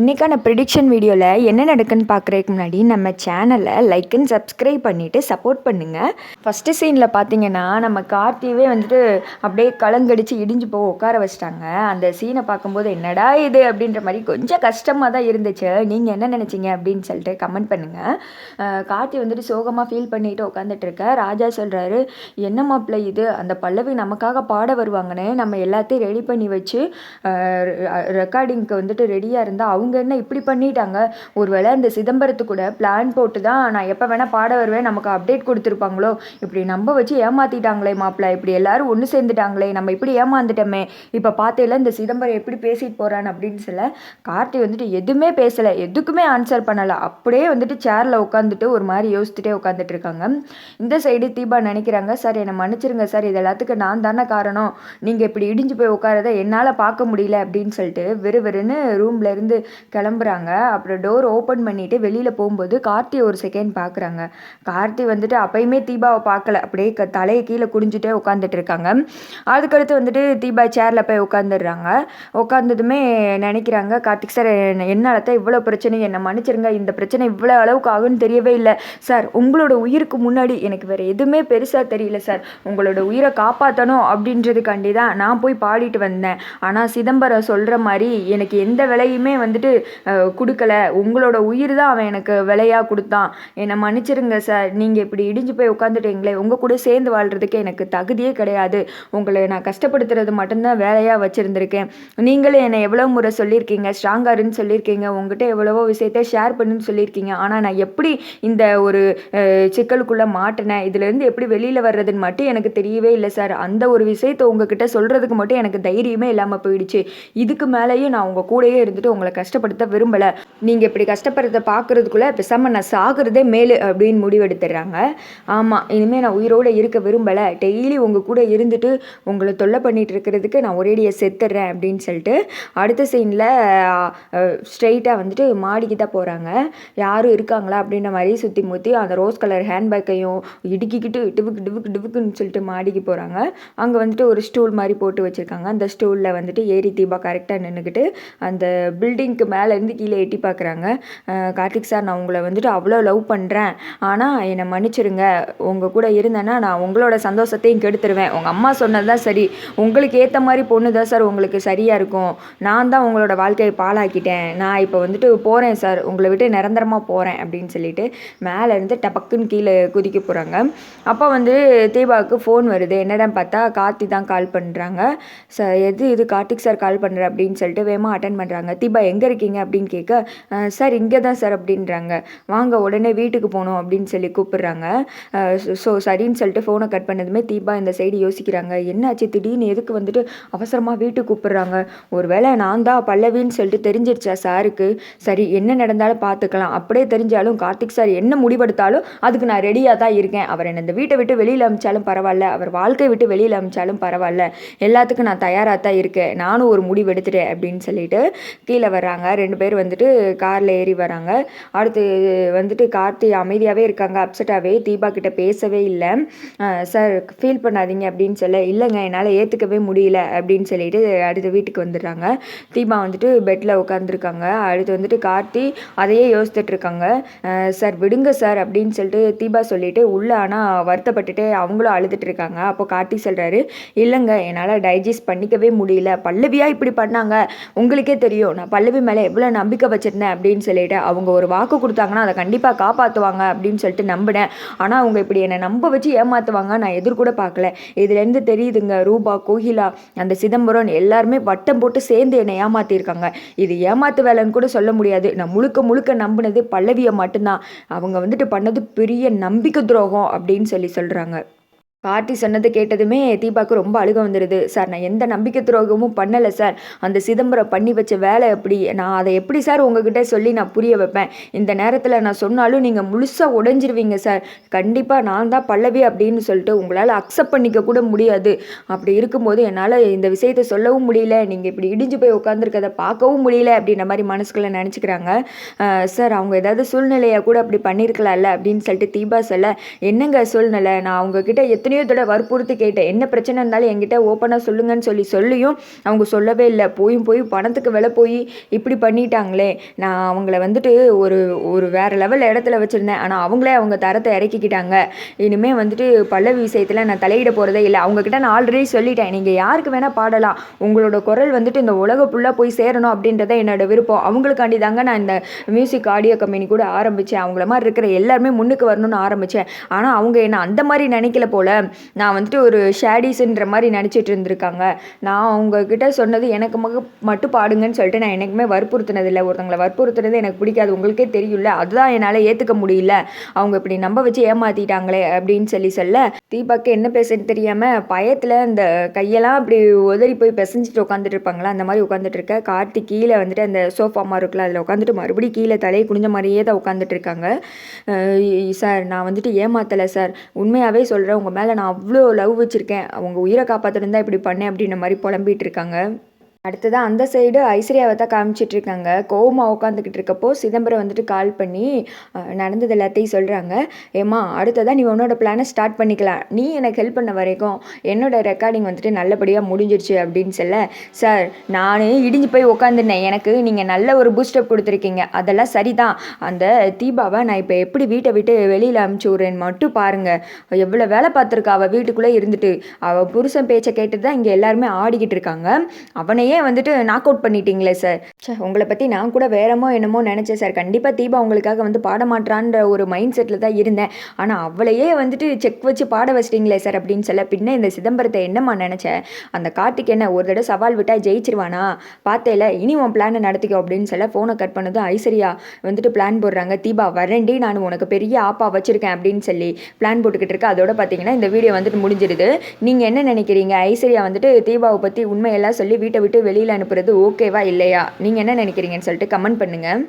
இன்றைக்கான ப்ரிடிக்ஷன் வீடியோவில் என்ன நடக்குன்னு பார்க்குறதுக்கு முன்னாடி நம்ம சேனலை லைக் அண்ட் சப்ஸ்கிரைப் பண்ணிவிட்டு சப்போர்ட் பண்ணுங்கள் ஃபஸ்ட்டு சீனில் பார்த்தீங்கன்னா நம்ம கார்த்தியவே வந்துட்டு அப்படியே கலங்கடிச்சு இடிஞ்சு போக உட்கார வச்சிட்டாங்க. அந்த சீனை பார்க்கும்போது என்னடா இது? அப்படின்ற மாதிரி கொஞ்சம் கஷ்டமாக தான் இருந்துச்சு. நீங்கள் என்ன நினச்சிங்க? அப்படின்னு சொல்லிட்டு கமெண்ட் பண்ணுங்கள் கார்த்தி வந்துட்டு சோகமாக ஃபீல் பண்ணிட்டு உட்காந்துட்டுருக்க ராஜா சொல்கிறாரு என்ன மாப்பிள்ளை இது? அந்த பல்லவி நமக்காக பாட வருவாங்கன்னு நம்ம எல்லாத்தையும் ரெடி பண்ணி வச்சு ரெக்கார்டிங்க்கு வந்துட்டு ரெடியாக இருந்தால் அவங்க அவங்க என்ன இப்படி பண்ணிட்டாங்க? ஒருவேளை இந்த சிதம்பரத்து கூட பிளான் போட்டு தான் நான் எப்போ வேணால் பாட வருவேன் நமக்கு அப்டேட் கொடுத்துருப்பாங்களோ? இப்படி நம்ப வச்சு ஏமாற்றிட்டாங்களே மாப்பிள்ள இப்படி எல்லாரும் ஒன்று சேர்ந்துட்டாங்களே நம்ம இப்படி ஏமாந்துட்டோமே இப்போ பார்த்தேல இந்த சிதம்பரம் எப்படி பேசிட்டு போகிறான் அப்படின்னு சொல்ல கார்த்தி வந்துட்டு எதுவுமே பேசலை எதுக்குமே ஆன்சர் பண்ணலை. அப்படியே வந்துட்டு சேரில் உட்காந்துட்டு ஒரு மாதிரி யோசிச்சுட்டே உட்காந்துட்டு இருக்காங்க. இந்த சைடு தீபா நினைக்கிறாங்க சார் என்னை மன்னிச்சிருங்க சார் இது எல்லாத்துக்கும் நான் தானே காரணம். நீங்கள் இப்படி இடிஞ்சு போய் உட்காரத என்னால் பார்க்க முடியல அப்படின்னு சொல்லிட்டு விறுவிறுன்னு ரூம்ல இருந்து கிளம்புறாங்க. அப்புறம் டோர் ஓப்பன் பண்ணிட்டு வெளியில் போகும்போது கார்த்தி ஒரு செகண்ட் பார்க்குறாங்க கார்த்தி வந்துட்டு அப்பயுமே தீபாவை பார்க்கல அப்படியே க தலையை கீழே குடிஞ்சிட்டே உட்காந்துட்டு இருக்காங்க. அதுக்கடுத்து வந்துட்டு தீபா சேரில் போய் உட்காந்துடுறாங்க உட்காந்ததுமே நினைக்கிறாங்க கார்த்திக் சார் என்னால் தான் இவ்வளோ பிரச்சனை? என்னை மன்னிச்சிருங்க. இந்த பிரச்சனை இவ்வளோ அளவுக்கு ஆகும்னு தெரியவே இல்லை. சார் உங்களோட உயிருக்கு முன்னாடி எனக்கு வேறு எதுவுமே பெருசாக தெரியல சார் உங்களோட உயிரை காப்பாற்றணும் அப்படின்றதுக்காண்டி தான் நான் போய் பாடிட்டு வந்தேன். ஆனால் சிதம்பரம் சொல்கிற மாதிரி எனக்கு எந்த விலையுமே வந்துட்டு வந்துட்டு கொடுக்கல. உங்களோட உயிர் தான் அவன் எனக்கு விலையாக கொடுத்தான். என்னை மன்னிச்சிருங்க சார் நீங்கள் இப்படி இடிஞ்சு போய் உட்காந்துட்டீங்களே உங்கள் கூட சேர்ந்து வாழ்கிறதுக்கு எனக்கு தகுதியே கிடையாது. உங்களை நான் கஷ்டப்படுத்துறது மட்டும்தான் வேலையாக வச்சுருந்துருக்கேன். நீங்களே என்னை எவ்வளோ முறை சொல்லியிருக்கீங்க ஸ்ட்ராங்காருன்னு சொல்லியிருக்கீங்க உங்ககிட்ட எவ்வளவோ விஷயத்த ஷேர் பண்ணுன்னு சொல்லியிருக்கீங்க. ஆனால் நான் எப்படி இந்த ஒரு சிக்கலுக்குள்ளே மாட்டினேன்? இதுலேருந்து எப்படி வெளியில் வர்றதுன்னு மட்டும் எனக்கு தெரியவே இல்லை சார் அந்த ஒரு விஷயத்தை உங்ககிட்ட சொல்கிறதுக்கு மட்டும் எனக்கு தைரியமே இல்லாமல் போயிடுச்சு. இதுக்கு மேலேயும் நான் உங்கள் கூடயே இருந்துட்டு உங்களை கஷ்டப்படுத்த விரும்பலை. நீங்கள் இப்படி கஷ்டப்படுறத பார்க்குறதுக்குள்ளே பேசாமல் நான் சாகிறதே மேலு அப்படின்னு முடிவெடுத்துடுறாங்க. ஆமாம் இனிமேல் நான் உயிரோடு இருக்க விரும்பலை. டெய்லி உங்கள் கூட இருந்துட்டு உங்களை தொல்லை பண்ணிட்டு இருக்கிறதுக்கு நான் ஒரேடியை செத்துடுறேன் அப்படின்னு சொல்லிட்டு அடுத்த சீனில் ஸ்ட்ரெயிட்டாக வந்துட்டு மாடிக்கு தான் போகிறாங்க யாரும் இருக்காங்களா அப்படின்ற மாதிரி சுற்றி முற்றி அந்த ரோஸ் கலர் ஹேண்ட்பேக்கையும் இடுக்கிக்கிட்டு டிவுக்கு டிவுக்கு டிவுக்குன்னு சொல்லிட்டு மாடிக்கு போகிறாங்க அங்கே வந்துட்டு ஒரு ஸ்டூல் மாதிரி போட்டு வச்சுருக்காங்க. அந்த ஸ்டூலில் வந்துட்டு ஏரி தீபா கரெக்டாக நின்றுக்கிட்டு அந்த பில்டிங் கார்த்திக்கு மேலேருந்து கீழே எட்டி பார்க்குறாங்க. கார்த்திக் சார் நான் உங்களை வந்துட்டு அவ்வளோ லவ் பண்ணுறேன். ஆனால் என்னை மன்னிச்சிருங்க. உங்கள் கூட இருந்தேன்னா நான் உங்களோட சந்தோஷத்தையும் கெடுத்துருவேன். உங்கள் அம்மா சொன்னது தான் சரி. உங்களுக்கு ஏற்ற மாதிரி பொண்ணு தான் சார் உங்களுக்கு சரியாக இருக்கும். நான் தான் உங்களோட வாழ்க்கையை பாழாக்கிட்டேன். நான் இப்போ வந்துட்டு போகிறேன் சார். உங்களை விட்டு நிரந்தரமாக போகிறேன் அப்படின்னு சொல்லிட்டு மேலே இருந்து டபக்குன்னு கீழே குதிக்க போகிறாங்க அப்போ வந்து தீபாவுக்கு ஃபோன் வருது. என்னடா பார்த்தா கார்த்தி தான் கால் பண்ணுறாங்க சார் எது இது கார்த்திக் சார் கால் பண்ணுற அப்படின்னு சொல்லிட்டு வேகமாக அட்டன் பண்ணுறாங்க தீபா எங்கே இருக்கீங்க அப்படின்னு கேட்க சார் இங்கே தான் சார் அப்படின்றாங்க. வாங்க உடனே வீட்டுக்கு போகணும் அப்படின்னு சொல்லி கூப்பிடுறாங்க. ஸோ சரின்னு சொல்லிட்டு ஃபோனை கட் பண்ணதுமே தீபா இந்த சைடு யோசிக்கிறாங்க. என்னாச்சு? திடீர்னு எதுக்கு வந்துட்டு அவசரமாக வீட்டுக்கு கூப்பிடுறாங்க? ஒருவேளை நான் தான் பல்லவின்னு சொல்லிட்டு தெரிஞ்சிருச்சா சாருக்கு? சரி என்ன நடந்தாலும் பார்த்துக்கலாம் அப்படியே தெரிஞ்சாலும் கார்த்திக் சார் என்ன முடிவெடுத்தாலும் அதுக்கு நான் ரெடியாக தான் இருக்கேன். அவர் என்னை இந்த வீட்டை விட்டு வெளியில் அமிச்சாலும் பரவாயில்ல. அவர் வாழ்க்கை விட்டு வெளியில் அமிச்சாலும் பரவாயில்ல. எல்லாத்துக்கும் நான் தயாராக தான் இருக்கேன். நானும் ஒரு முடிவு எடுத்துட்டேன் அப்படின்னு சொல்லிட்டு கீழே வர்றாங்க. ரெண்டு பேர் வந்துட்டு காரில் ஏறி வராங்க. அடுத்து வந்துட்டு கார்த்தி அமைதியாகவே இருக்காங்க. அப்செட்டாகவே தீபா கிட்ட பேசவே இல்லை. சார் ஃபீல் பண்ணாதீங்க அப்படின்னு சொல்ல இல்லைங்க என்னால் ஏற்றுக்கவே முடியல அப்படின்னு சொல்லிட்டு அடுத்து வீட்டுக்கு வந்துடுறாங்க. தீபா வந்துட்டு பெட்டில் உட்காந்துருக்காங்க அடுத்து வந்துட்டு கார்த்தி அதையே யோசித்துட்ருக்காங்க சார் விடுங்க சார் அப்படின்னு சொல்லிட்டு தீபா சொல்லிவிட்டு உள்ளே ஆனால் வருத்தப்பட்டுட்டு அவங்களும் அழுதுட்டு இருக்காங்க. அப்போ கார்த்தி சொல்கிறாரு இல்லைங்க என்னால் டைஜஸ்ட் பண்ணிக்கவே முடியல. பல்லவியாக இப்படி பண்ணாங்க? உங்களுக்கே தெரியும். நான் பல்லவி மேலே எவ்வளோ நம்பிக்கை வச்சுருந்தேன் அப்படின்னு சொல்லிட்டு அவங்க ஒரு வாக்கு கொடுத்தாங்கன்னா அதை கண்டிப்பாக காப்பாற்றுவாங்க அப்படின்னு சொல்லிட்டு நம்பினேன். ஆனால் அவங்க இப்படி என்னை நம்ப வச்சு ஏமாற்றுவாங்க நான் எதிர்கூட பார்க்கல. இதுலேருந்து தெரியுதுங்க ரூபா கோகிலா அந்த சிதம்பரம் எல்லாருமே வட்டம் போட்டு சேர்ந்து என்னை ஏமாற்றிருக்காங்க இது ஏமாத்து வேலைன்னு கூட சொல்ல முடியாது. நான் முழுக்க முழுக்க நம்பினது பல்லவியை மட்டும்தான். அவங்க வந்துட்டு பண்ணது பெரிய நம்பிக்கை துரோகம் அப்படின்னு சொல்லி சொல்கிறாங்க பாட்டி சொன்னது கேட்டதுமே தீபாவுக்கு ரொம்ப அழுக வந்துடுது சார் நான் எந்த நம்பிக்கை துரோகமும் பண்ணலை சார். அந்த சிதம்பரம் பண்ணி வச்ச வேலை எப்படி நான் அதை எப்படி சார் உங்ககிட்ட சொல்லி நான் புரிய வைப்பேன்? இந்த நேரத்தில் நான் சொன்னாலும் நீங்கள் முழுசாக உடைஞ்சிருவீங்க சார். கண்டிப்பாக நான் தான் பல்லவி அப்படின்னு சொல்லிட்டு உங்களால் அக்செப்ட் பண்ணிக்க கூட முடியாது. அப்படி இருக்கும்போது என்னால் இந்த விஷயத்தை சொல்லவும் முடியல. நீங்கள் இப்படி இடிஞ்சு போய் உட்காந்துருக்கதை பார்க்கவும் முடியல அப்படின்ற மாதிரி மனசுக்குள்ளே நினச்சிக்கிறாங்க. சார் அவங்க ஏதாவது சூழ்நிலையை கூட அப்படி பண்ணியிருக்கலாம்ல அப்படின்னு சொல்லிட்டு தீபா சொல்ல என்னங்க சூழ்நிலை? நான் அவங்கக்கிட்ட எத்தனையோ எத்தனையோ வற்புறுத்தி கேட்டேன். என்ன பிரச்சனை இருந்தாலும் என்கிட்ட ஓப்பனாக சொல்லுங்கன்னு சொல்லி சொல்லியும் அவங்க சொல்லவே இல்லை. போயும் போய் பணத்துக்கு விலை போய் இப்படி பண்ணிட்டாங்களே. நான் அவங்கள வந்துட்டு ஒரு ஒரு வேறு லெவல் இடத்துல வச்சுருந்தேன். ஆனால் அவங்களே அவங்க தரத்தை இறக்கிக்கிட்டாங்க. இனிமேல் வந்துட்டு பல்லவி விஷயத்தில் நான் தலையிட போகிறதே இல்லை. அவங்கக்கிட்ட நான் ஆல்ரெடி சொல்லிட்டேன். நீங்கள் யாருக்கு வேணால் பாடலாம். உங்களோட குரல் வந்துட்டு இந்த உலக ஃபுல்லாக போய் சேரணும் அப்படின்றத என்னோட விருப்பம். அவங்களுக்காண்டி தாங்க நான் இந்த மியூசிக் ஆடியோ கம்பெனி கூட ஆரம்பித்தேன் அவங்கள மாதிரி இருக்கிற எல்லாருமே முன்னுக்கு வரணும்னு ஆரம்பித்தேன் ஆனால் அவங்க என்ன அந்த மாதிரி நினைக்கல போல். நான் வந்துட்டு ஒரு ஷேடிஸுன்ற மாதிரி நினச்சிட்டு இருந்திருக்காங்க. நான் அவங்கக்கிட்ட சொன்னது எனக்கு மக மட்டும் பாடுங்கன்னு சொல்லிட்டு நான் எனக்குமே வற்புறுத்தினதில்லை. ஒருத்தங்களை வற்புறுத்துனது எனக்கு பிடிக்காது. உங்களுக்கே தெரியும்ல. அதுதான் என்னால் ஏற்றுக்க முடியல. அவங்க இப்படி நம்ப வச்சு ஏமாற்றிட்டாங்களே அப்படின்னு சொல்லி சொல்ல தீபாக்கு என்ன பேசுன்னு தெரியாமல் பயத்தில் அந்த கையெல்லாம் அப்படி உதறி போய் பிசைஞ்சிட்டு உட்காந்துட்டு இருப்பாங்களா? அந்த மாதிரி உட்காந்துட்டு இருக்க. கார்த்தி கீழே வந்துட்டு அந்த சோஃபா மாதிரி இருக்குல்ல அதில் உட்காந்துட்டு மறுபடியும் கீழே தலையை குனிஞ்ச மாதிரியே தான் உட்காந்துட்டு இருக்காங்க. சார் நான் வந்துட்டு ஏமாத்தலை சார். உண்மையாகவே சொல்கிறேன் உங்கள் மேலே நான் அவ்வளோ லவ் வச்சுருக்கேன். அவங்க உயிரை காப்பாற்றிருந்தா இப்படி பண்ணேன் அப்படின்ற மாதிரி புலம்பிகிட்டு இருக்காங்க. அடுத்ததாக அந்த சைடு ஐஸ்வர்யாவை தான் காமிச்சிட்டு இருக்காங்க கோவமாக உட்காந்துக்கிட்டு இருக்கப்போ சிதம்பரம் வந்துட்டு கால் பண்ணி நடந்தது எல்லாத்தையும் சொல்கிறாங்க ஏம்மா அடுத்ததான் நீ உன்னோட பிளானை ஸ்டார்ட் பண்ணிக்கலாம். நீ எனக்கு ஹெல்ப் பண்ண வரைக்கும் என்னோட ரெக்கார்டிங் வந்துட்டு நல்லபடியாக முடிஞ்சிருச்சு அப்படின்னு சொல்ல சார் நான் இடிஞ்சு போய் உட்காந்துருந்தேன் எனக்கு நீங்கள் நல்ல ஒரு பூஸ்டப் கொடுத்துருக்கீங்க. அதெல்லாம் சரிதான். அந்த தீபாவை நான் இப்போ எப்படி வீட்டை விட்டு வெளியில் அமுச்சு விட்றேன்னு மட்டும் பாருங்கள் எவ்வளோ வேலை பார்த்துருக்கா அவள் வீட்டுக்குள்ளே இருந்துட்டு. அவள் புருஷன் பேச்சை கேட்டு தான் இங்கே எல்லாருமே ஆடிக்கிட்டு இருக்காங்க. அவனையே வந்துட்டு நாக் அவுட் பண்ணிட்டீங்களே சார் சார் உங்களை பற்றி நான் கூட வேறமோ என்னமோ நினச்சேன் சார் கண்டிப்பாக தீபா உங்களுக்காக வந்து பாட மாட்றான்ற ஒரு மைண்ட் செட்டில் தான் இருந்தேன். ஆனால் அவளையே வந்துட்டு செக் வச்சு பாட வச்சிட்டீங்களே சார் அப்படின்னு சொல்ல பின்ன இந்த சிதம்பரத்தை என்னம்மா நினச்சேன் அந்த கார்த்திக் என்ன ஒரு தடவை சவால் விட்டால் ஜெயிச்சிருவானா? பார்த்தேல இனி உன் பிளானை நடத்திக்கோ அப்படின்னு சொல்ல ஃபோனை கட் பண்ணதும் ஐஸ்வர்யா வந்துட்டு பிளான் போடுறாங்க. தீபா வரண்டி நான் உனக்கு பெரிய ஆப்பா வச்சுருக்கேன் அப்படின்னு சொல்லி பிளான் போட்டுக்கிட்டு இருக்கு. அதோட பார்த்தீங்கன்னா இந்த வீடியோ வந்துட்டு முடிஞ்சிருது நீங்கள் என்ன நினைக்கிறீங்க? ஐஸ்வர்யா வந்துட்டு தீபாவை பற்றி உண்மையெல்லாம் சொல்லி வீட்டை விட்டு வெளியில் அனுப்புறது ஓகேவா இல்லையா? நீங்கள் என்ன நினைக்கிறீங்கன்னு சொல்லிட்டு கமெண்ட் பண்ணுங்கள்